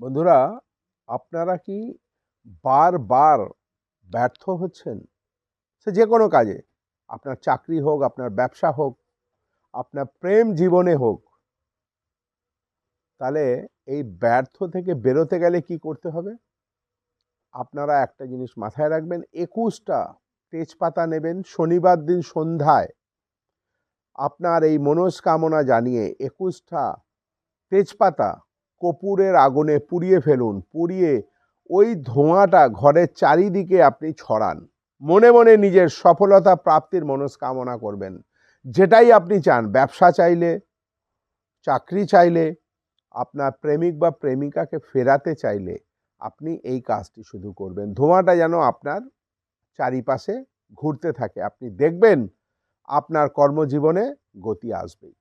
বন্ধুরা, আপনারা কি বারবার ব্যর্থ হচ্ছেন? সে যে কোনো কাজে, আপনার চাকরি হোক, আপনার ব্যবসা হোক, আপনার প্রেম জীবনে হোক, তাহলে এই ব্যর্থ থেকে বেরোতে গেলে কি করতে হবে? আপনারা একটা জিনিস মাথায় রাখবেন, একুশটা তেজপাতা নেবেন শনিবার দিন সন্ধ্যায়। আপনার এই মনস্কামনা জানিয়ে একুশটা তেজপাতা কপুরের আগুনে পুড়িয়ে ফেলুন, পুড়িয়ে ওই ধোঁয়াটা ঘরের চারিদিকে আপনি ছড়ান। মনে মনে নিজের সফলতা প্রাপ্তির মনস্কামনা করবেন। যেটাই আপনি চান, ব্যবসা চাইলে, চাকরি চাইলে, আপনার প্রেমিক বা প্রেমিকাকে ফেরাতে চাইলে আপনি এই কাজটি শুধু করবেন। ধোঁয়াটা যেন আপনার চারিপাশে ঘুরতে থাকে। আপনি দেখবেন আপনার কর্মজীবনে গতি আসবেই।